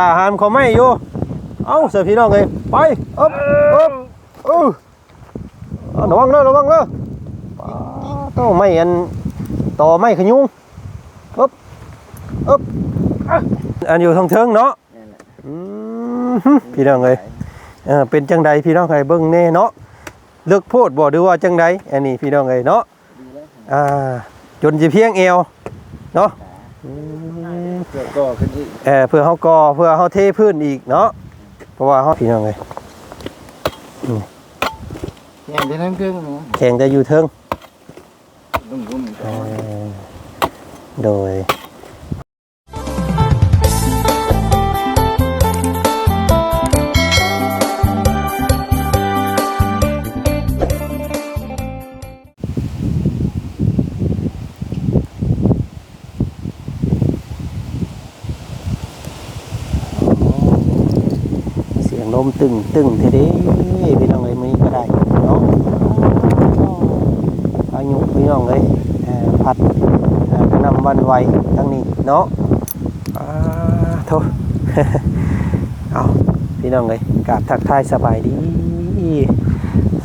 ถ้าหามเขาไม่อยู่เอ้าเสือพี่น้องเลยไปอึ๊บอึ๊บเออเอาระวังเด้อระวังเด้อปาโต้ไม่อันต่อไม่ขยุงอึ๊บอึ๊บอันอยู่ทางเทิงเนาะอืมฮึพี่น้องเลยเออเป็นจังใดพี่น้องใครเบิ่งแน่เนาะเลือกโพดบ่หรือว่าจังใดอันนี้พี่น้องเลยเนาะอ่าจนจะเพียงเอวเนาะ เพื่อก่อขึ้นอีกเออเพื่อเฮากอเพื่อเฮาเทพื้นอีกเนาะเพราะว่าเฮาพี่น้องเลยอย่างที่ทั้งเครื่องนะแข่งจะอยู่เทิงรุ่มรุ่มเออโดย มตึงตึงเท่เด้พี่น้องเลยมือนี้ก็ได้เนาะพายุพี่น้องเลยพัดกระนำวันไวทั้งนี้เนาะอ่าโทษเอาพี่น้องเลยกราบทักทายสบายดี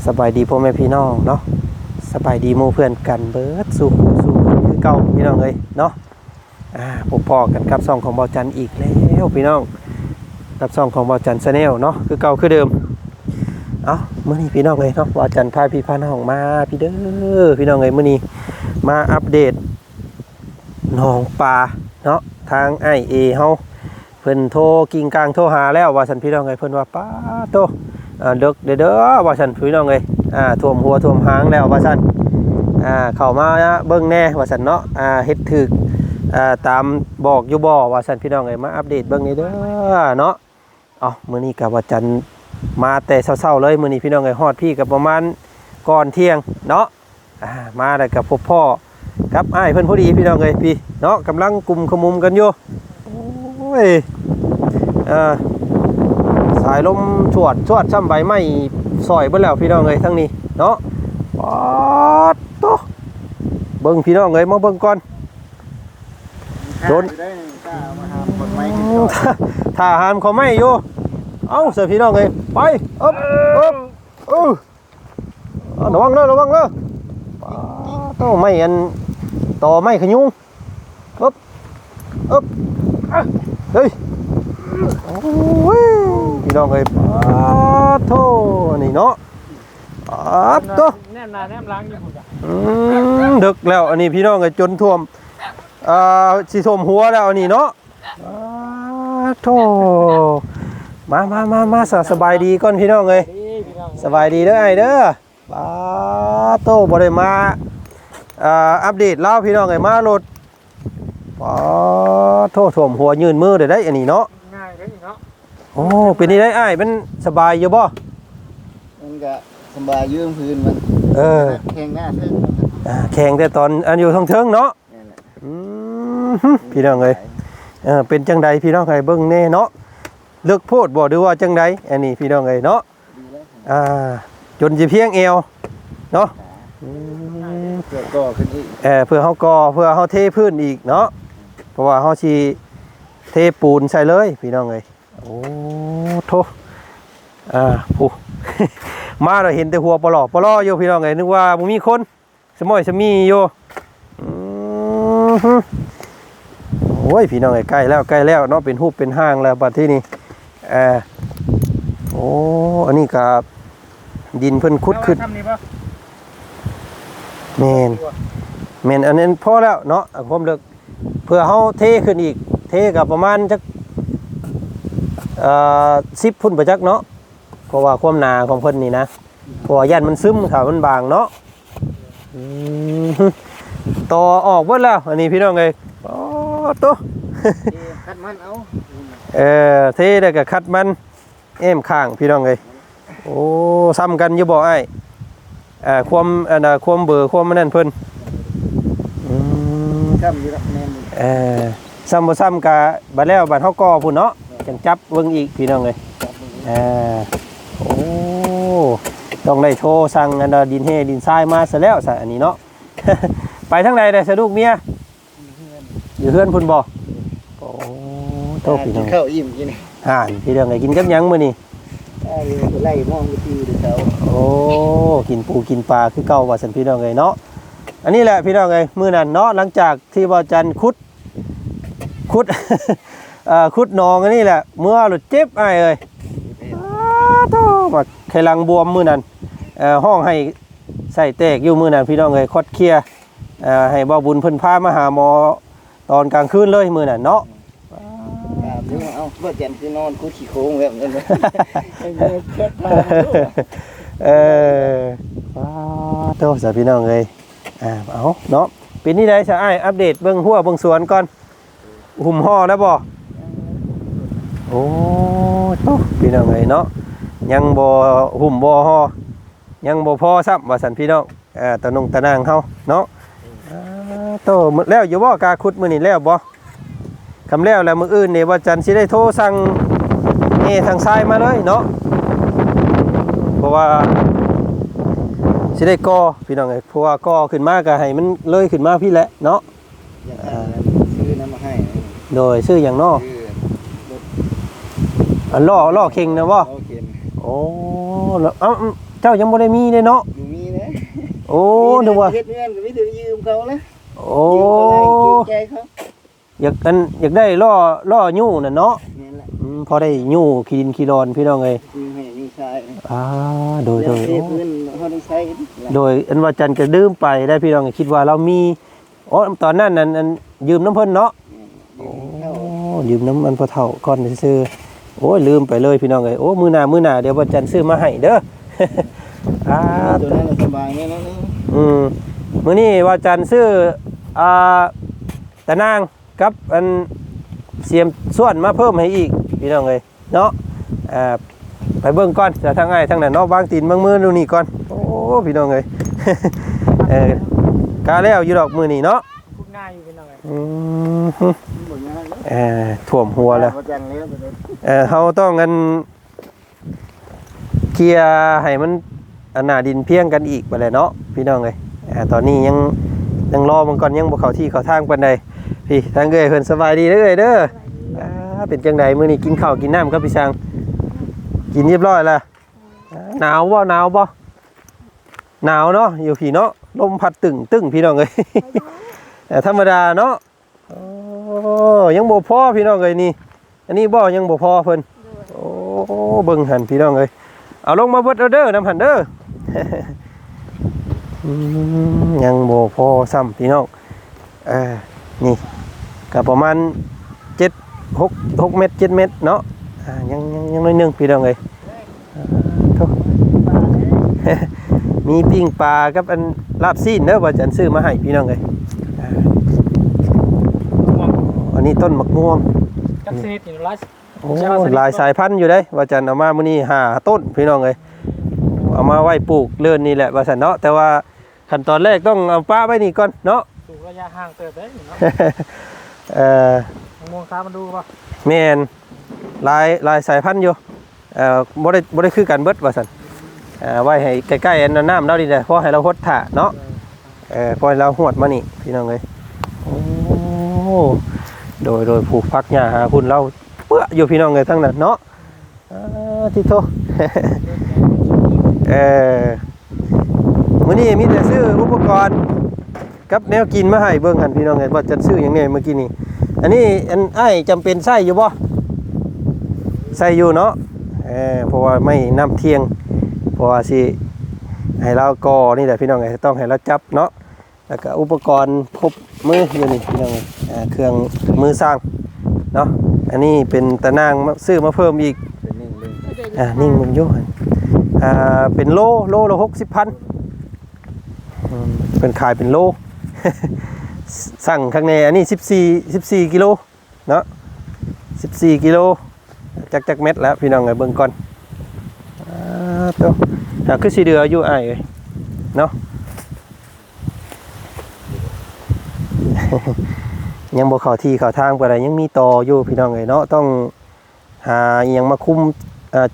สบายดีพ่อแม่พี่น้องเนาะสบายดีมู่เพื่อนกันเบิดสู่สู่คือเก่าพี่น้องเลยเนาะอ่าพบพอกันกับซองของบอจันอีกแล้วพี่น้อง กับซองของบอจันชาแนลเนาะคือเก่าคือเดิมเอามื่อนี้พี่น้องเลยเนาะว่าจันพาพี่พาน้องมาพี่เด้อพี่น้องเลยเมื่อนี้มาอัปเดตหนองปลาเนาะทางไอเอเฮาเพิ่นโทรกิ่งกลางโทรหาแล้วว่าสันพี่น้องเลยเพิ่นว่าป้าโตเด็กเด้อเด้อว่าสันพี่น้องเลยอ่าท่วมหัวท่วมหางแล้วว่าสันอ่าเข้ามาเบิ่งแน่ว่าสันเนาะอ่าเฮ็ดถึกอ่า ตามบอกอยู่บ่ว่าสันพี่น้องเลยมาอัปเดตเบิ่งนี่เด้อเนาะเอามื้อนี้ก็ว่าจันทร์มาแต่เช้าๆเลยมื้อนี้พี่น้องไอ้ฮอดพี่กับประมาณก่อนเที่ยงเนาะมาแล้วกับพบพ่อกับไอ้เพิ่อนพอดีพี่น้องเอ้ยพี่เนาะกำลังกลุ่มขมุมกันอยู่โอ้ยอ่าสายลมชวดชวดซ้ำใบไม้ซอยเบิ่แล้วพี่น้องเอ้ยทั้งนี้เนาะป๊าดโตเบิ่งพี่น้องเอ้ยมาเบิ่งก่อน โดน ได้กล้ามาหามคนไม้อืขึ้นมก่อนถ้าถ้าหามเขาไม่อยู่ เอ้าเสือพี่น้องเลยไปอึ๊บอึ๊บเออเอาระวังเลยระวังเลยปาโต้ไม่อันต่อไม่ขยุงอึ๊บอึ๊บเฮ้ยโอ้ยพี่น้องเลยปาโทนี่เนาะปาโตแนมหนาแนมหล้างอยู่พุ่นจ้ะ อืมดึกแล้วอันนี้พี่น้องเลยจนท่วม อ่าสิท่วมหัวแล้วอันนี้เนาะปาโทมามามามาสสบายดีก่อนพี่น้องเลยดีพี่น้องสบายดีเด้อไอ้เด้อปาโตบ่ได้มาอ่าอัปเดตเล่าพี่น้องไอ้มารถปาโทถ่วมหัวยืนมือได้ได้อันนี้เนาะง่ายเลยเนาะโอ้เป็นนี่ได้ไอ้ายมันสบายอยู่บ่มันก็สบายยืมพื้นมันเออแข่งหน้าเส้นอ่าแข่งแต่ตอนอันอยู่ทางเทิงเนาะนั่นแหละ อืมฮึพี่น้องเอ้ยเออเป็นจังใดพี่น้องไอ้เบิ่งแน่เนาะเลือกโพดบ่หรือว่าจังใดอันนี้พี่น้องเอ้ยเนาะดีแล้วอ่าจนจะเพียงเอวเนาะอืมเพื่อก่อขึ้นอีกเออเพื่อเฮากอเพื่อเฮาเทพื้นอีกเนาะเพราะว่าเฮาสิเทปูนใส่เลย พี่น้องเอ้ยโอ้โทอ่าผู้มาเราเห็นแต่หัวปลอกปลออยู่พี่น้องเอ้ยนึกว่าบ่มีคนสมอยสมีอยู่อือฮึ โอ้ยพี่น้องเอ้ยใกล้แล้วใกล้แล้วเนาะเป็นรูปเป็นห้างแล้วบัดที่นี้เออโอ้อันนี้ก็ดินเพิ่นขุดขึ้นทำนี่ป่ะแม่นเมนอันนั้นพอแล้วเนาะเอาความเลิกเพื่อเขาเทขึ้นอีก เทกับประมาณจักเอ่อสิบพุ่นไปจักเนาะเพราะว่าความหนาของเพิ่นนี่นะเพราะว่ายันมันซึมถ้ามันบางเนาะอืม ต่อออกเบิดแล้ว อันนี้พี่น้องเอ้ยโอ้ตเอ๊ะคัดมันเอาเออเทได้วก็คัดมันเอ็มข้างพี่น้องเอ้ยโอ้ซ้ำกันอยู่บ่ไอ้เอ่อความอันน่ะความเบอร์ความมันนั่นเพิ่นอืมข้ามอยู่ล้วแม่นเออซ้ำบ่ซ้ำกะบัดแล้วบัดเฮาก่อพุ่นเนาะจังจับเบิ่งอีกพี่น้องเอ้ยเออโอ้ต้องได้โทรสั่งอันน่ะดินเฮดินทรายมาซะแล้วซะอันนี้เนาะ ไปทางใดได้สะดวกเมียอยู่เฮือนพุ่นบ่โอ้โทโตพี่น้องข้าวอิ่มกินนี่อ่านพี่น้องไงกินกับหยังมื้อนี้อ่าเดี๋ยวไล่มองไปตีดูเขาโอ้กินปูกินปลาคือเก่าว่าซั่นพี่น้องเอ้ยเนาะอันนี้แหละพี่น้องเอ้ยมื้อนั้นเนาะหลังจากที่บ่าวจันขุดขุดเอ่อขุดหนองอันนี้แหละเมื่อหลุดเจ็บอ้ายเอ้ยอ้าโตมาไขลังบวมมื้อนั้นเอ่อห้องให้ ใส่แตกอยู่มื้อนั้นพี่น้องเอ้ยคดเคลียร์เอ่อให้บ่บุญเพิ่นพามาหาหมอตอนกลางคืนเลยมื้อนั้นเนาะอ่าเดี๋ยวเอาเพื่อเจนคือนอนกูขี้โค้งแบบนั้นเลยไอ้เงี้ยเช็ดมาเออว้าโตสาพี่น้องเอ้ยอ่าเอาเนาะเป็นนี่ได้ซะอ้ายอัปเดตเบิ่งหัวเบิ่งสวนก่อนหุ่มห่อแล้วบ่โอ้โตพี่น้องเอ้ยเนาะยังบ่หุ่มบ่ห่อ ยังบ่พอซ้ำว่าซั่นพี่น้องเอ่อตะนงตะนางเฮาเนาะอ่าโตหมดแล้วอยู่บ่กาขุดมื้อนี้แล้วบ่คำแล้วแล้วมื้ออื่นนี่ว่าจันทร์สิได้โทรสั่งเอทางซ้ายมาเลยเนาะเพราะว่าสิได้ก่อพี่น้องเอ้ยเพราะว่าก่อขึ้นมาก็ให้มันเลยขึ้นมาพี่แหละเนาะอย่างนั้นซื้อน้ำมาให้โดยซื้ออย่างนอกซื้ออันล่อล่อเข่งนะบ่โอเค โอ้แล้วเอ้า เจ้ายังบ่ได้มีเด้เนาะอยู่มีนะโอ้นึกว่าเฮ็ดเงินก็ไม่ได้ยืมเขานะโอ้ยืมเขาให้เกรงใจเขาอยากอันอยากได้ล่อล่อยู่น่ะเนาะนี่แหละอืมพอได้ยู่ขี้ดินขี้รอนพี่น้องเอ้ยยืมให้ยืมชายอ่าโดยโดยเฮ็ดเงินเขาได้ใช้กันโดยอันว่าจันก็ดื่มไปได้พี่น้องคิดว่าเรามีโอ้ตอนนั้นนั้นอันยืมน้ำเพิ่นเนาะยืมโอ้เข้ายืมน้ำมันพอเท่าก่อนซื้อโอ้ยลืมไปเลยพี่น้องเอ้ยโอ้มือหน้ามือหน้าเดี๋ยววันจันทร์ซื้อมาให้เด้อ อ่าตัวนั้นน่ะสบายแน่นอนอืมมื้อนี้ว่าจันทร์ซื้ออ่าตะนางกับอันเสียมส่วนมาเพิ่มให้อีกพี่น้องเอ้ยเนาะอ่าไปเบิ่งก่อนจะทางไงทางนั้นเนาะวางตีนบางมือดูนี่ก่อนโอ้พี่น้องเอ้ยเออกาแล้วอยู่ดอกมือนี่เนาะพูดง่ายอยู่เป็นยังไงอืมบ่ยากเออท่วมหัวแล้วบ่จังแล้วบ่ได้เออเขาต้องกัน เคลียร์ให้มันอันหนาดินเพียงกันอีกไปเลยเนาะพี่น้องเลยตอนนี้ยังยังรอมันก่อนยังบ่เข้าที่เข้าทางปานใดพี่ทางเอ้ยเพิ่นสบายดีเด้อเอ้ยเด้ออ่าเป็นจังไดมื้อนี้กินข้าวกินน้ำกับพี่ช้างกินเรียบร้อยแล้วหนาวบ่หนาวบ่หนาวเนาะอยู่พี่เนาะลมพัดตึงตึงพี่น้องเอ้ยธรรมดาเนาะโอ้ยังบ่พอพี่น้องเอ้ยนี่ อันนี้บ่ยังบ่พอเพิ่นโอ้เบิ่งหันพี่น้องเอ้ย เอาลงมาเบิดเอาเด้อนำหันเด้ออืมยังบ่พอซ้ำพี่น้องเอ่านี่ก็ประมาณ7 6 6เมตร7เมตรเนาะอ่ายังยังยังน้อยหนึงพี่น้องเอ้ยอ่าโถ่มีปิ้งปลากับอันลาบซีนเด้อว่าจันซื้อมาให้พี่น้องเอ้ยอ่าอันนี้ต้นมะม่วงจักรเซนิดนี่ร้อย โอ้หลายสายพันธุ์อยู่ได้ว่าจันเอามามื้อนี้หาต้นพี่น้องเอ้ยเอามาไว้ปลูกเลื่อนนี่แหละว่าซั่นเนาะแต่ว่าขั้นตอนแรกต้องเอาป้าไว้นี่ก่อนเนาะสูงระยะห่างเติบได้อยู่เนาะเอ่อมะม่วงค้ามาดูป่ะแม่นหลายหลายสายพันธุ์อยู่เอ่อบ่ได้บ่ได้คือกันเบิดว่าซั่นเอ่อไว้ให้ใกล้ๆอันนั้นน้ำเราดีแหละพอให้เราหดถ่าเนาะเอ่อพอให้เราหวดมานี่พี่น้องเอ้ยโอ้โดยโดยผูกพักหญ้าหาพุ่นเราเปื้ออยู่พี่น้องเอ้ยทั้งนั้นเนาะที่โทเออมื้อนี้มีแต่ซื้ออุปกรณ์กับแนวกินมาให้เบิ่งหันพี่น้องเห็นว่าจะซื้อหยังไงเมื่อกี้นี้อันนี้อันไอ้ายจำเป็นใส่อยู่บ่ใส่อยู่เนาะเออเพราะว่าไม่น้ำเที่ยงเพราะว่าสิให้เราก่อนี่แหละพี่น้องเอ้ยต้องให้เราจับเนาะแล้วก็อุปกรณ์ครบมืออยู่นี่พี่น้องเอ้ยอ่าเครื่องมือสร้าง เนาะอันนี้เป็นตะนางมาซื้อมาเพิ่มอีกเป็นนิ่งเลยอ่านิ่งมึงโยหันอ่าเป็นโลโลละหกสิบพันอืมเป็นขายเป็นโล สั่งข้างในอันนี้สิบสี่สิบสี่กิโลเนาะสิบสี่กิโลจักจักเม็ดแล้วพี่น้องไงเบิ่งก่อนอ่าตัวอ่าคือสีเดืออยู่อ้ายเอ้ยเนาะ ยังบ่เข้าที่เข้าทางไปไหนยังมีต่ออยู่พี่น้องเอ้ยเนาะต้องหาอหยังมาคุ้ม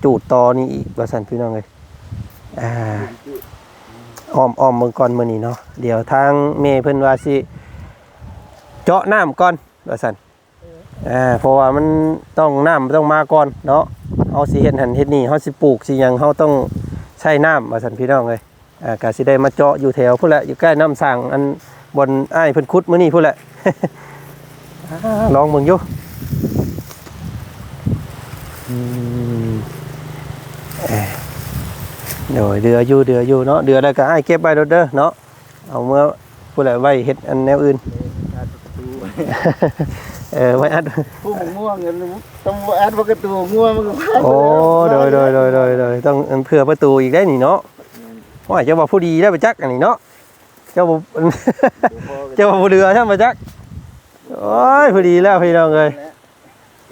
จูดต่อนี่อีกว่าสันพี่น้องเลยอ่าอ้อมอ้อมเมืองก่อนมือนี้เนาะเดี๋ยวทางเมย์เพิ่นว่าสิเจาะน้ำก่อนว่าสันอ่าเพราะว่ามันต้องน้ำต้องมาก่อนเนาะเอาสิเฮ็ดหันเฮ็ดนี่เฮาสิปลูกสิหยังเฮาต้องใช้น้ำว่าซั่นพี่น้องเอ้ยอ่าก็สิได้มาเจาะอยู่แถวพุ่นแหละอยู่ใกล้น้ำสร้างอันบนอ้ายเพิ่นขุดมื้อนี้พุ่นแหละ ลองเบิ่งอยู่อืมเอ้ยเดี๋ยวเดืออยู่เดืออยู่เนาะเดือแล้วก็อ้ายเก็บไว้โดดเด้อเนาะเอาเมื่อพุ่นแหละไว้เฮ็ดอันแนวอื่นเออไว้อัดผู้ง่วงเงินต้องแอดประตูง่วงมันก็พาโอ้โดยโดยโดยโดยโดยต้องเผื่อประตูอีกได้นี่เนาะว่าเจ้าบ่ผู้ดีได้ไปจักอันนี้เนาะเจ้าบ่เจ้าบ่ผู้เรือใช่ไหมจัก โอ้ยผู้ดีแล้วพี่น้องเอ้ย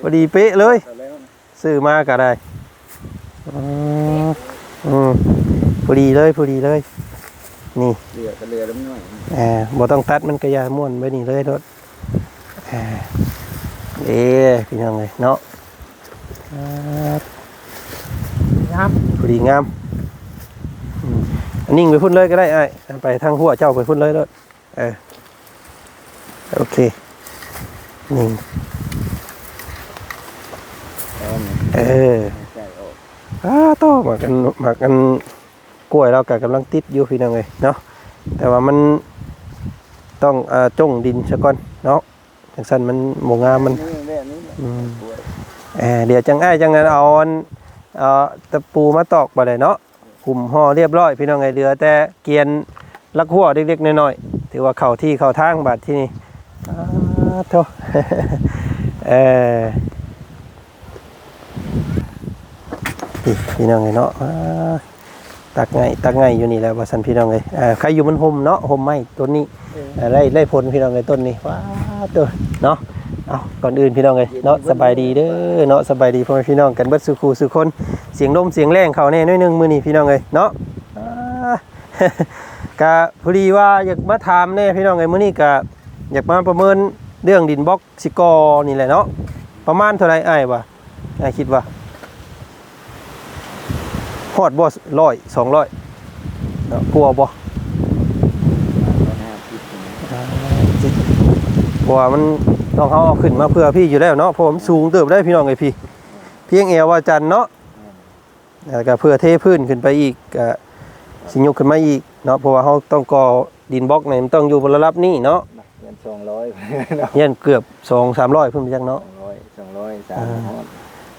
ผู้ดีเป๊ะเลยซื้อมาก็ได้อืมอืมผู้ดีเลยผู้ดีเลย นี่เรือก็เรือแล้วหน่อยแหมบ่ต้องตัดมันก็อยาม่วนไว้นี่เลยรถแหมเอ้พี่น้องเอ้ยเนาะงามพอดีงามอันนิ่งไปพุ่นเลยก็ได้ไอ้ไปทางหัวเจ้าไปพุ่นเลยเลยเออโอเค นิ่งเออใช่ออกอ้าต่อมากันมากันกล้วยเราก็กำลังติดอยู่พี่น้องเลยเนาะแต่ว่ามันต้องอ่าจงดินซะก่อนเนาะจังสันมันโมงามมันนี่แบบนี้อืมเออเดี๋ยวจังไอ้ายจังนั้นเอาอันเอาตะปูมาตอกมาเลยเนาะหุ่มห่อเรียบร้อย พี่น้องไงเหลือแต่เกียนลักหัวเล็กๆน้อยๆถือว่าเข้าที่เข้าทางบาดที่นี่อ้า โธ่เออพี่พี่น้องไงเนาะอ้าตักไงตักไงอยู่นี่แหล้วว่าสันพี่น้องไงอ่าใครอยู่มันห่มเนาะห่มไม้ต้นนี้อ่าไล่ไล่ผลพี่น้องไงต้นนี้ว้าตัวเนาะเอาก่อนอื่นพี่น้องเลยเนาะสบายดีเด้อเนาะสบายดีพ่อแม่พี่น้องกันเบิดสุขูสุคนเสียงลมเสียงแรงเขาแน่น้อยหนึงมื้อนี้พี่น้องเลยเนาะอ่ากะพอดีว่าอยากมาถามแน่พี่น้องเลยมื้อนี้กะอยากมาประเมิน เรื่องดินบล็อกสิกอนี่แหละเนาะประมาณเท่าไร่อ้ายว่าอ้คิดว่าฮอดบ่ร้อยสองร้อยกลัวบ่เพราะว่ามันต้องเขาเอาขึ้นมาเพื่อพี่อยู่แล้วเนาะเพราะผมสูงเติบได้พี่น้องไงพี่ เพียงเอวว่าจันเนาะแล้วก็เพื่อเทพื้นขึ้นไปอีกก็สิยกขึ้นมาอีกเนาะเพราะว่าเขาต้องก่อดินบล็อกเนี่ยมันต้องอยู่บนระดับนี้เนาะ เงินสองร้อยเงี้ยเกือบสองสามร้อยเพิ่มไปจังสอเนาะงร้อยสองร้อยสามร้อย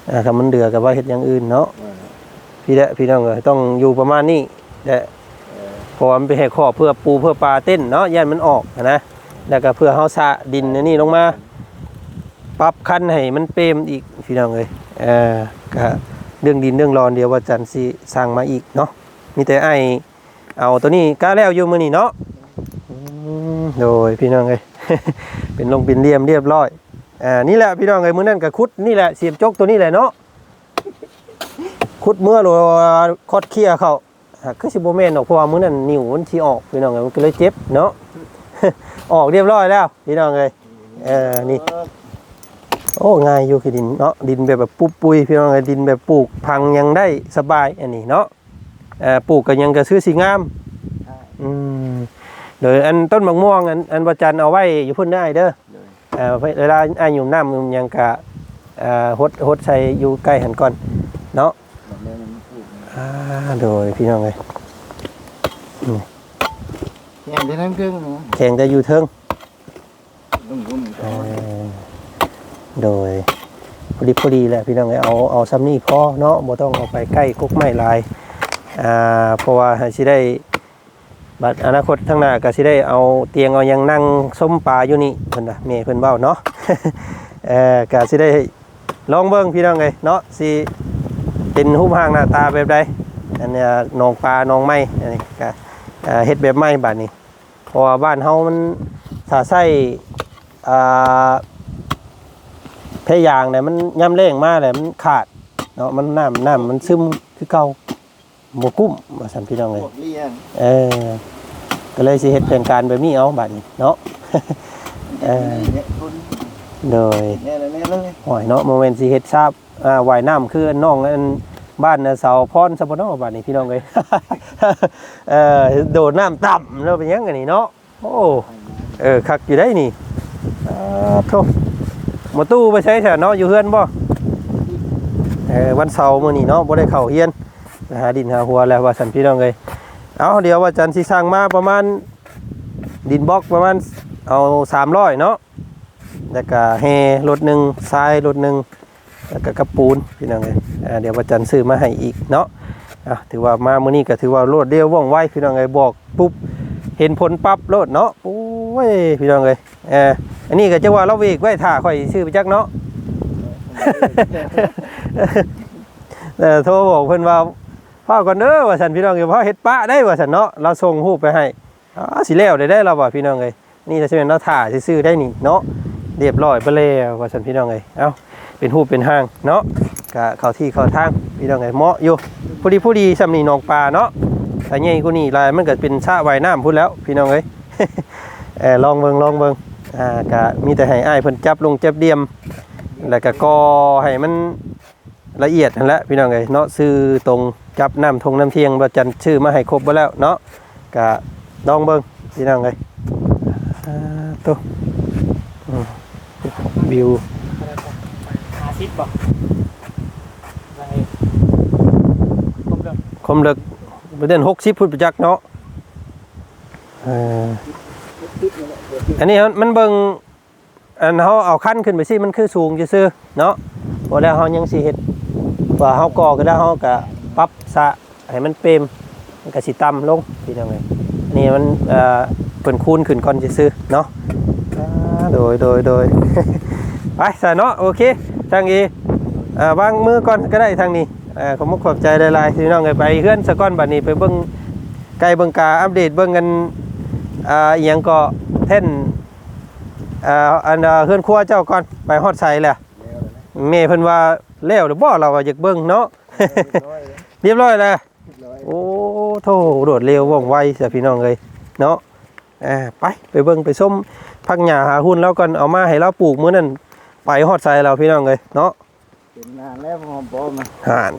อ่าครับมันเดือกับว่าเฮ็ดอย่างอื่นเนาะพี่แหละพี่น้องเอ้ยต้องอยู่ประมาณนี้แหละเพราะว่ามันเป็นแห่ข้อเพื่อปูเพื่อปลาเต้นเนาะย่านมันออกนะแล้วก็เพื่อเฮาสะดินอันนี่ลงมาปรับคันให้มันเปรมอีกพี่น้องเลยเออก็เรื่องดินเรื่องรอนเดียวว่าจันทร์สิสร้างมาอีกเนาะมีแต่ไอเอาตัวนี้กล้าแล้วอยู่มือนี่เนาะอืม โดยพี่น้องเลย เป็นลงเป็นเหลี่ยมเรียบร้อย อ่า นี่แหละพี่น้องเลยมือนั่นกับคุดนี่แหละเสียบจกตัวนี้แหละเนาะ คุดเมื่อโรคอดเคียเขาหากคือสิบโมเมนต์ออกเพราะว่ามือนั่นนิ้วมันที่ออกพี่น้องเลยมันก็เลยเจ็บเนาะ ออกเรียบร้อยแล้ว พี่น้องเลยเออนี่ โอ้ง่ายอยู่คือดินเนาะ ดินแบบแบบปุ๊บปุยพี่น้องไอ้ดินแบบปลูกพังยังได้สบายอันนี้เนาะเอ่อปลูกก็ยังกระซื้อสีงาม อืม โดยอันต้นมะม่วงอันอันประจันเอาไว้อยู่พุ่นได้เด้อเอ่อเวลาอายุน้ำมันยังกะเอ่อฮดฮดใส่อยู่ใกล้หันก่อนเนาะอ่าโดยพี่น้องเลยอย่างที่นั่นครึ่งนะแข่งจะอยู่เทิงรุ่มรุ่มเอ่อโดยพอดีพอดีแหละพี่น้องเอ้ยเอาเอาซ้ำนี่พอเนาะบ่ต้องเอาไปใกล้กกไม้ลายอ่าเพราะว่าให้สิได้ บัดอนาคตข้างหน้าก็สิได้เอาเตียงเอายังนั่งส้มปลาอยู่นี่เพิ่นน่ะแม่เพิ่นเว้าเนาะเออก็สิได้ลองเบิ่งพี่น้องเอ้ยเนาะสิเป็นรูปร่างหน้าตาแบบใดอันเนี้ยหนองปลาหนองไม้อันนี้ก็เฮ็ดแบบไม้บัดนี้เพราะว่าบ้านเฮามันถ้าใช้อ่าเพยางเนี่ยมันย่ำแรงมากเลยมันขาดเนาะมันน้ำน้ำมันซึมคือเก่า บกุ้มมาสันพี่น้องเลยพวกเลี้ยงเออก็เลยสิเฮ็ดเป็นการแบบนี้เอาบัดนี้เนาะเออเนี่ยคนโดยเนี่ยเลยเนี่ยเลยหอยเนาะโมเมนต์สิเฮ็ดทราบอ่าว่ายน้ำคืออันน้องอันบ้านน่ะเสาพรสะบเนาะบัดนี้พี่น้องเลยเออโดดน้ำต่ำแล้วเป็นหยังกันนี่เนาะโอ้เออคักอยู่ได้นี่อ่าโทหมอตู้ไปใช้เถอะเนาะอยู่เฮือนบ่เออวันเสาร์มื้อนี้เนาะบ่ได้เข้าเฮียนไป หาดินหาหัวแล้วว่าสันพี่น้องเอ้ยเอาเดี๋ยวว่าจันสิสร้างมาประมาณดินบล็อกประมาณเอา300เนาะแล้วก็แฮรถหนึ่งทรายรถหนึ่งแล้วก็กระปูนพี่น้องเอ้ยเดี๋ยวว่าจันซื้อมาให้อีกเนาะถือว่ามามื้อนี้ก็ถือว่ารวดเร็วว่องไวพี่น้องเอ้ยบอกปุ๊บเห็นผลปั๊บโลดเนาะโอ้ยพี่น้องเอ้ยเอออันนี้ก็จะว่าเราเวกไว้ท่าข่อยซื้อไปจักเนาะแต่โทรบอกเพิ่อนว่า พ่อก่อนเด้อว่าสันพี่น้องเอ้ยพ่อเฮ็ดปะได้ว่าสันเนาะเราส่งรูปไปให้อ๋อสิแล้วได้ได้เราว่พี่น้องเอ้ยนี่จะเป็นเราถ่ายซื่อได้นี่เนาะเรียบร้อยไปแล้วว่าสันพี่น้องเอ้ยเอ้าเป็นรูปเป็นห้างเนาะก็เข้าที่เข้าทางพี่น้องเอ้ยเหมาะอยู่ผู้ดีผู้ดีสำนีหนองปลาเนาะแต่ใหญ่กูนี่ลายมันก็เป็นสระว่ายน้ำพุ่นแล้วพี่น้องเอ้ยเออลองเบิงลองเบิงอ่าก็มีแต่ให้อ้ายเพิ่นจับลงจับเดียม แล้วก็กอให้มันละเอียดนั่นแหละพี่น้องเอ้ยเนาะซื้อตรง จับน้ำทงน้ำเทียงบ่จันชื่อมาให้ครบบ่แล้วเนาะก็ลองเบิ่งพี่น้องเอ้ยอ่าตัวอืมวิวหาซิปบ่อะไรครบเด้อคมเลึกประเด็น60พุทธประจักษ์เนาะเอ่ออันนี้มันเบิ่งอันเฮาเอาขั้นขึ้นไปสิมันคือสูงซื่อๆเนาะบ่แล้วเฮายังสิเฮ็ดว่าเฮาก่อก็ได้เฮาก็ ปรับสระให้มันเปรมมันก็สิต่ำลงพี่น้องเอ้ยอันนี่มันเอ่อเพิ่นคูณขึ้นก่อนซื่อๆเนาะอ่าโดยโดยโดยไปซะเนาะโอเคทางอีอ่าวางมือก่อนก็ได้ทางนี้เอ่อขอบคุณขอบใจหลายๆพี่น้องเอ้ยไปเฮือนซะก่อนบัดนี้ไปเบิ่งไกลเบิ่งกาอัปเดตเบิ่งกันอ่าอีหยังก็แท่นอ่าอันอ่าเฮือนครัวเจ้าก่อนไปฮอดไสแหละแม่เพิ่นว่าแล้วหรือบ่เราว่าอยากเบิ่งเนาะ เรียบร้อยแล้วโอ้โธ่โดดเร็วว่องไวเสียพี่น้องเลยเนาะอ่าไปไปเบิ่งไปส้มพักหญ้าหาหุ้นแล้วก่อนเอามาให้เราปลูกมื้อนั้นไปฮอดไสเราพี่น้องเลยเนาะเป็นนานแล้วหอมปอมห่าน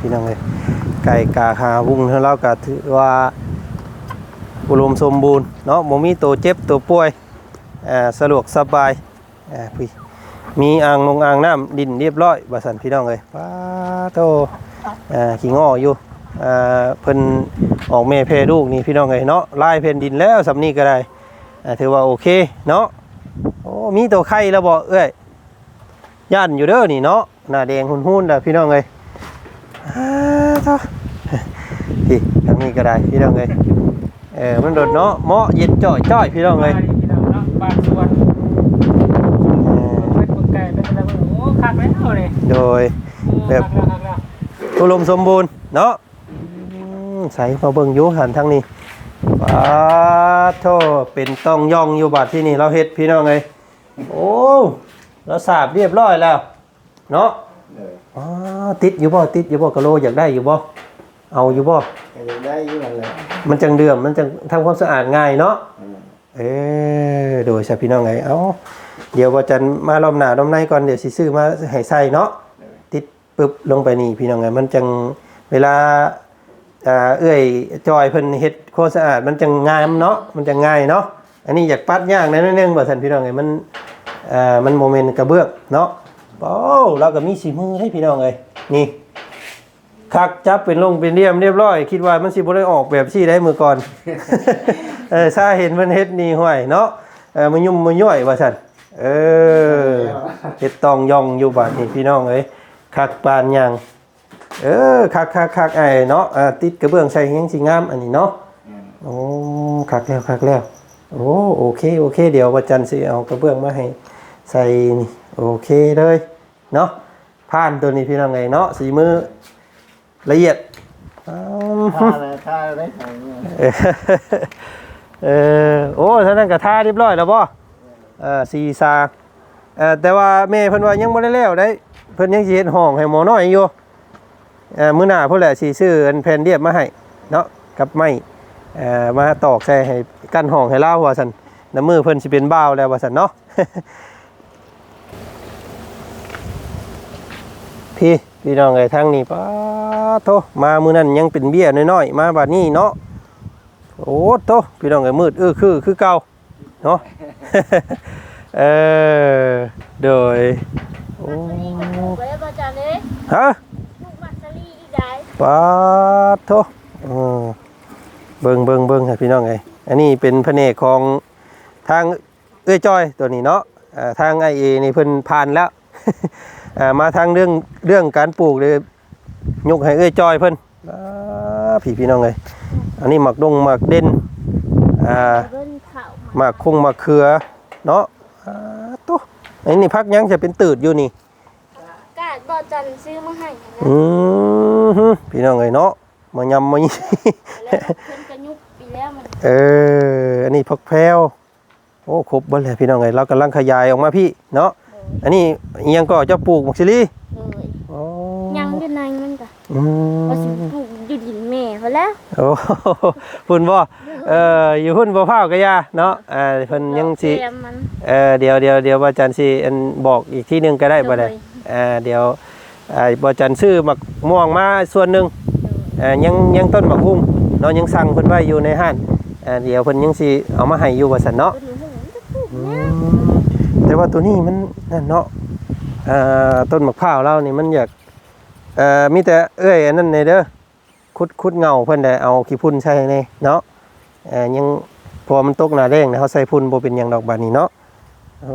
พี่น้องเลยไก่กาหาวุ้งเท่าเราก็ถือว่าอุดมสมบูรณ์เนาะบ่มีตัวเจ็บตัวป่วยอ่าสะดวกสบายอ่าพี่ มีอ่างลงอ่างน้ำดินเรียบร้อยบาสันพี่น้องเลยป้าโตอ่าขี้งออยู่อ่าเพิ่นออกแม่เพลูกนี่พี่น้องเลยเนาะลายเพนดินแล้วสำนี้ก็ได้อ่าถือว่าโอเคเนาะโอ้มีตัวไข่แล้วบ่เอ้ยย่านอยู่เด้อนี่เนาะหน้าแดงหุ่นๆเด้อพี่น้องเลยอ่าโตพี่ทางนี้ก็ได้พี่น้องเลยเออมันโดดเนาะเหมาะเย็นจ่อยจ่อยพี่น้องเลยพี่น้องเนาะบ้านสวน เออ เป็นคนไก่เป็นอะไรบ้างโอ้คักแล้วนี่ โดยแบบคักแล้วคักแล้วอุดมสมบูรณ์เนาะอืมใส่มาเบิ่งอยู่หันทางนี้ปาโทเป็นต้องย่องอยู่บาดที่นี่เราเฮ็ดพี่น้องเลยโอ้เราสาบเรียบร้อยแล้ว เนาะอ๋อติดอยู่บ่ติดอยู่บ่กะโลอยากได้อยู่บ่เอาอยู่บ่ก็ยังได้อยู่นั่นแหละมันจังเดือมมันจังทำความสะอาดง่ายเนาะเออโดยใช่พี่น้องไงเอ้า เดี๋ยวว่าจันมารอบหน้ารอบในก่อนเดี๋ยวสิซื้อมาให้ใส่เนาะติดปึ๊บลงไปนี่พี่น้องไงมันจังเวลาอ่าเอื้อยจอยเพิ่นเฮ็ดความสะอาดมันจังงามเนาะมันจังง่ายเนาะอันนี้อยากปัดยากนะนิดนึงว่าซั่นพี่น้องไงมันอ่ามันโมเมนต์กระเบื้องเนาะโอ้เราก็มีสีมือให้พี่น้องเลยนี่คักจับเป็นลงเป็นเรียมเรียบร้อย คิดว่ามันสิบ่ได้ออกแบบที่ได้มือก่อนเออซาเห็นมันเฮ็ดนี่ห้วยเนาะเออมันยุ่มมันย่อยว่าซั่น เออเฮ็ดตองย่องอยู่บาดนี่พี่น้องเอ้ยคักปานหยังเออคักคักคักไอ้เนาะอ่าติดกระเบื้องใส่ยังสิงามอันนี้เนาะโอ้คักแล้วคักแล้วโอ้โอเคโอเค เดี๋ยววันจันทร์สิเอากระเบื้องมาให้ใส่นี่โอเคเลยเนาะผ่านตัวนี้พี่น้องเอ้ยเนาะสีมือละเอียดอ้าวท่าอะไรท่าอะไรทางนี้เออเออโอ้ท่านั้นก็ท่าเรียบร้อยแล้วบ่ เออซีซาเออแต่ว่าแม่เพิ่นว่ายังบ่ได้แล้วได้ เพิ่นยังสิเฮ็ดห้องให้หมอน้อยอยู่เออมื้อหน้าพุ่นแหละสิซื้ออันแผ่นเรียบมาให้เนาะกับไม้เอ่อมาตอกใส่ให้กั้นห้องให้ลาวว่าซั่นน้ำมือเพิ่นสิเป็นบ้าวแล้วว่าซั่นเนาะพี่พี่น้องเอ้ทางนี้ป้าโทมามื้อนั้นยังเป็นเบี้ยน้อยๆมาบัดนี้เนาะโอ้โตพี่น้องไอ้มืดเออคือคือเก่า เนาะเออโดยโอ้ไว้บ่จันเด้ฮะลูกมักซะลี่อีกได้ปาดโทอืมเบิ่งเบิ่งเบิ่งให้พี่น้องไงอันนี้เป็นแผนกของทางเอื้อจอยตัวนี้เนาะทางไอเอนี่เพิ่นผ่านแล้วมาทางเรื่องเรื่องการปลูกเลยยกให้เอื้อจอยเพิ่นอ่าพี่พี่น้องไงอันนี้หมักดงหมักเด่นอ่า มากคงหมากเขือ เนาะอ่าตุ๊อันนี้พักยังจะเป็นตืดอยู่นี่ กาดบ่จันซื้อมาให้นะอือหือพี่น้องเอ้ยเนาะมายำมานี่แล้วเพิ่นก็ยุบปีแล้วมันเออ อันนี้พักแพรวโอ้ครบเบ่เลยพี่น้องเอ้ยเรากำลังขยายออกมาพี่ เนาะ อันนี้อิหยังก็เจะปลูกหมักซิลี่เอ้ยอ๋อยังอยู่ในมันก็อืว่าสิมปลูก อยู่ดินแม่เขาแล้วโอ้พุ่นบ่เอออยู่พุ่นบ่พร้าวก็ยาเนาะอ่าเพิ่นยังสิเตรียมมันเออเดี๋ยวเดี๋ยวเดี๋ยวบ่จันสิอันบอกอีกที่หนึงก็ได้บ่ได้โดยอ่าเดี๋ยวอ่าบอจันซื้อหมักม่วงมาส่วนหนึ่งอ่ายังยังต้นหมักหุ้งเนาะยังสั่งเพิ่นไว้อยู่ในห้านอ่าเดี๋ยวเพิ่นยังสิเอามาให้อยู่ว่าซั่นเนาะเพิ่นหูมันจะปลูกอืแล้วมแต่ว่าตัวนี้มันนั่นเนาะอ่าต้นมะพร้าวเรานี่มันอยากเอ่อมีแต่เอ้ยอันนั้นในเด้อ ขุดขุดเงาเพิ่นได้เอาขี้พุ่นใส่ในเนาะเอ่อยังพอมันตกหน้าแรงนะเฮาใส่พุ่นบ่เป็นหยังดอกบาดนี้เนาะอ๋อ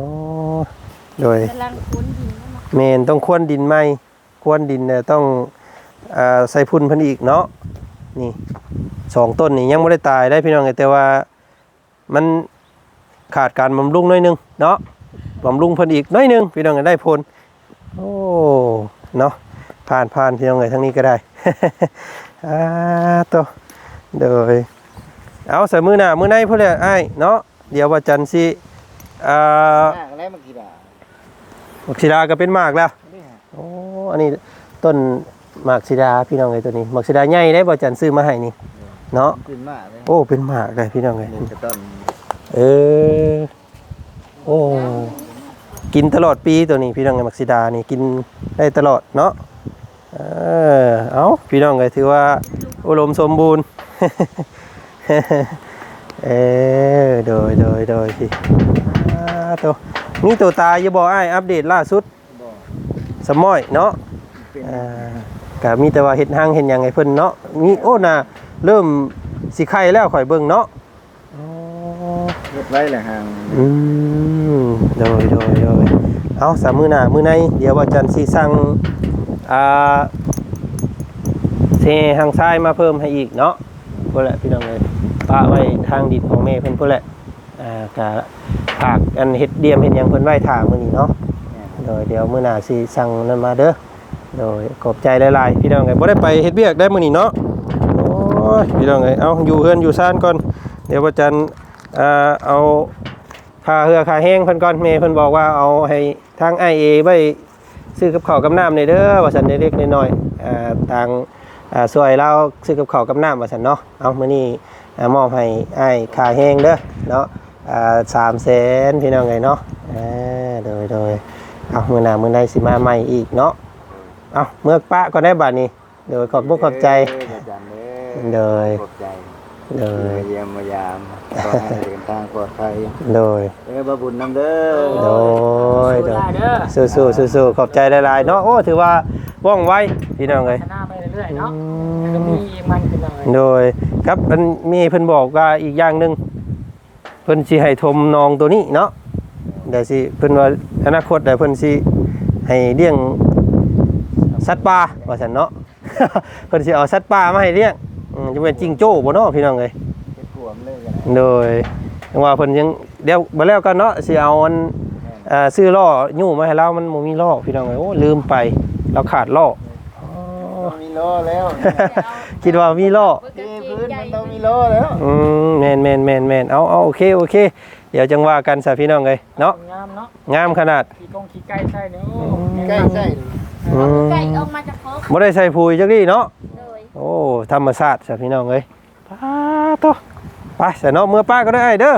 โดยกำลังคุ้นดินมันเมนต้องควนดินไหมควนดินเนี่ยต้องอาใส่พุ่นเพันอีกเนาะนี่สองต้นนี่ยังไม่ได้ตายได้พี่น้องไงแต่ว่ามันขาดการบำรุงหน้อยหนึงเนาะบำรุงเพิ่นอีกหน้อยหนึงพี่น้องไงได้ผลโอ้เนาะผ่านผ่านพี่น้องไงทั้งนี้ก็ได้ อ่าตัวเดยเอาใส่มือหน้ามือในพุ่นเลยไอ้ายเนาะเดี๋ยวว่าจันทร์สิอ่าหากแล้วเมื่อกี้ด่าบักศิดาก็เป็นหมากแล้วนี่ฮะโอ้อันนี้ต้นหมากศิดาพี่น้องไงตัวนี้หมากศิดาใหญ่ได้บ่จันซื้อมาให้นี่เนาะขึ้นมากเลยโอ้เป็นหมากเลยพี่น้องไงนี่ก็ต้นเออโอ้กินตลอดปีตัวนี้พี่น้องไงหมากศิดานี่กินได้ตลอดเนาะ เออเอาพี่น้องไงถือว่าอุดมสมบูรณ์ เออโดยโดยโดยพี่อ่าตัวนี่ตัวตายอย่าบอกไอ้ายอัปเดตล่าสุดบ่สมอยเนาะเป็นอ่าก็มีแต่ว่าเห็ดห้างเห็นยังไงเพิ่นเนาะมีโอ้น่ะเริ่มสิไข่แล้วข่อยเบิ่งเนาะอ๋อเฮ็ดไว้แหละห่างอืมโดยโดยโดยเอาสามมือหน้ามือในเดี๋ยวว่าจันทร์สิสั่ง อ่าเทหางทรายมาเพิ่มให้อีกเนาะพุ่นแหละพี่น้องเอ้ยปะไว้ทางดินของแม่เพิ่นพุ่นแหละอ่าก็ฝากอันเฮ็ดเดียมเฮ็ดหยังเพิ่นไว้ท่ามื้อนี้เนาะโดยเดี๋ยวมื้อหน้าสิสั่งนั่นมาเด้อโดยขอบใจหลายๆพี่น้องไงบ่ได้ไปเฮ็ดเวียกได้มื้อนี้เนาะโอ้ยพี่น้องไงเอาอยู่เฮือนอยู่ซ่านก่อนเดี๋ยวว่าจันอ่าเอาค่าเหือค่าแห้งเพิ่นก่อนแม่เพิ่นบอกว่าเอาให้ทาง IA ไว้ ซื้อกับข้าวกับน้ำนี่เด้อว่าซั่นเล็กๆน้อยๆอ่าทางอ่าช่วยเราซื้อกับข้าวกับน้ำว่าซั่นเนาะเอามื้อนี้อ่ามอบให้อ้ายค่าแห้งเด้อเนาะอ่า300,000พี่น้องไงเนาะอ่าโดยโดยเอามือหน้ามือใดสิมาใหม่อีกเนาะเอาเมื่อปะก็ได้บาทนี้เดี๋ยวขอบมุกขอบใจเด้ออาจารย์เด้อเด้อขอบใจ เลยเยี่ยมมายามขอให้เดินทางปลอดภัยโดยเด้อบ่บุญนำเด้อโดยโดสู้ยได้เด้อสู้สู้สู้สู้ขอบใจหลายๆเนาะโอ้ถือว่าว่องไวพี่น้องเลยชนะไปเรื่อยๆเนาะอืแล้วก็มีมมันขึ้นเลยโดยครับมันมีเพิ่นบอกว่าอีกอย่างหนึ่งเพิ่นสิให้ทมนองตัวนี้เนาะเดี๋ยวสิเพิ่นว่าอนาคตเดี๋ยวเพิ่นสิให้เลี้ยงสัตว์ป่าว่าซั่นเนาะเพิ่นสิเอาสัตว์ป่ามาให้เลี้ยง อืมจะเป็นจิงโจ้บ่เนาะพี่น้องเอ้ยเฮ็ดผัวมเลยกันนะโดยยังว่าเพิ่นยังเดี๋ยวมาแล้วกันเนาะสิเอาอันเอ่อซื้อล้อยู่มาให้เรามันบ่มีล้อพี่น้องเอ้ยโอ้ลืมไป เราขาดล้ออ๋อ ต้องมีล้อแล้ว คิดว่ามีล้อเพิ่นที่ก็พื้นเกรงใจมันต้องมีล้อแล้วอืมแม่นแม่นแม่นแม่นเอาเอาโอเคโอเค เดี๋ยวจังว่ากันซะพี่น้องเอ้ยเนาะงามเนาะงามขนาดขี้กงขี้ไก่ใช่เนาะใกล้ใกล้อืมไก่ออกมาจากคอกบ่ได้ใส่ปุ๋ยจักดีเนาะเลย โอ้ธรรมชาติซะพี่น้องเอ้ยป้าโตไปซะเนาะเมื่อป้าก็ได้เด้อ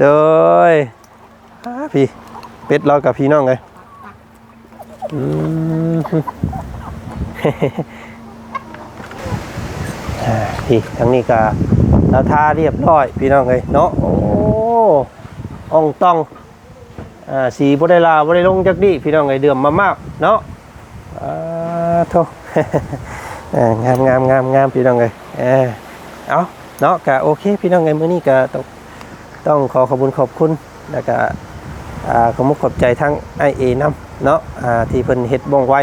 โดยอ่าพี่เป็ดเรากับพี่น้องเลยอืมอ่าพี่ทั้งนี้ก็แล้วทาเรียบร้อย พี่น้องเอ้ยเนาะโอ้อ่องต้องอ่าสีบ่ได้ลาบ่ได้ลงจักดีพี่น้องเอ้ยเดือมมามากเนาะอ่าโทเอ่อ งามงามงามงามพี่น้องเอ้ยเออเอาเนาะก็โอเค พี่น้องเอ้ยมื้อนี้ก็ต้องต้องขอขอบคุณขอบคุณแล้วก็อ่าขอมุกขอบใจทั้ง IA นำเนาะอ่าที่เพิ่นเฮ็ดบ้องไว้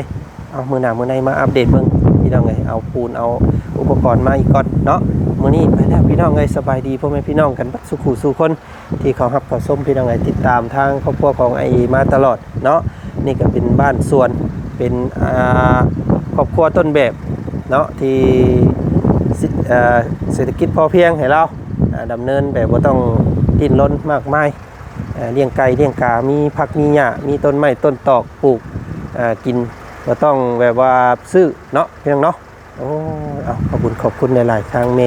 เอามื้อหน้ามื้อในมาอัปเดตเบิ่งพี่น้องเอ้ยเอาปูนเอาอุปกรณ์มาอีกก่อนเนาะมื้อนี้ไปแล้วพี่น้องเอ้ยสบายดีพ่อแม่พี่น้องกันบัดสุขสู่คนที่เขารับเขาส้มพี่น้องเอ้ยติดตามทางครอบครัวของ IA มาตลอดเนาะนี่ก็เป็นบ้านสวนเป็นอ่าครอบครัวต้นแบบ เนาะที่เศรษฐกิจพอเพียงให้เราอ่าดำเนินแบบว่าต้องดิ้นรนมากมายเลี้ยงไก่เลี้ยงกา มีผักมีหญ้ามีต้นไม้ต้นตอกปลูกกินก็ต้องแบบว่าซื้อเนาะเพียงเนาะโอ้เอาขอบคุณขอบคุณหลาย ๆ ทางเม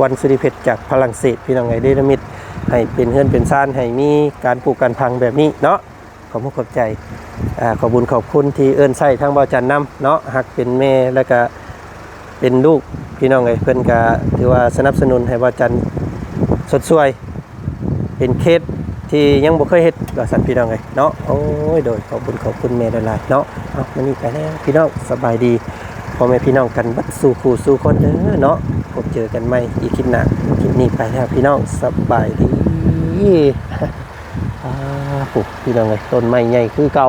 วันสุริเพชรจากพลังเศสพี่น้องไงเดนมิดให้เป็นเฮือนเป็นซ่านให้มีการปลูกการพังแบบนี้เนาะขอบคุณขอบใจอขอบคุณขอบคุณที่เอิ้นใส่ทางบ่อจันน้ำเนาะหักเป็นแม่แล้วก็ เป็นลูกพี่น้องไงเพื่อนก็ถือว่าสนับสนุนให้ว่าจันทร์สดสวย เป็นเคสที่ยังบ่เคยเฮ็ดกับสัตว์พี่น้องไงเนาะโอ้ยโดยขอบคุณขอบคุณแม่หลายๆเนาะเอามันนี่ไปแล้วพี่น้องสบายดีพ่อแม่พี่น้องกันบัดสู่คู่สู่คนเด้อเนาะพบเจอกันใหม่อีกคลิปหน้าคลิปนี้ไปแล้วพี่น้องสบายดีอ่าปุ๊บพี่น้องไงต้นไม้ใหญ่คือเก่า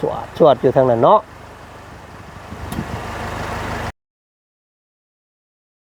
ชวดชวดอยู่ทางนั้นเนาะ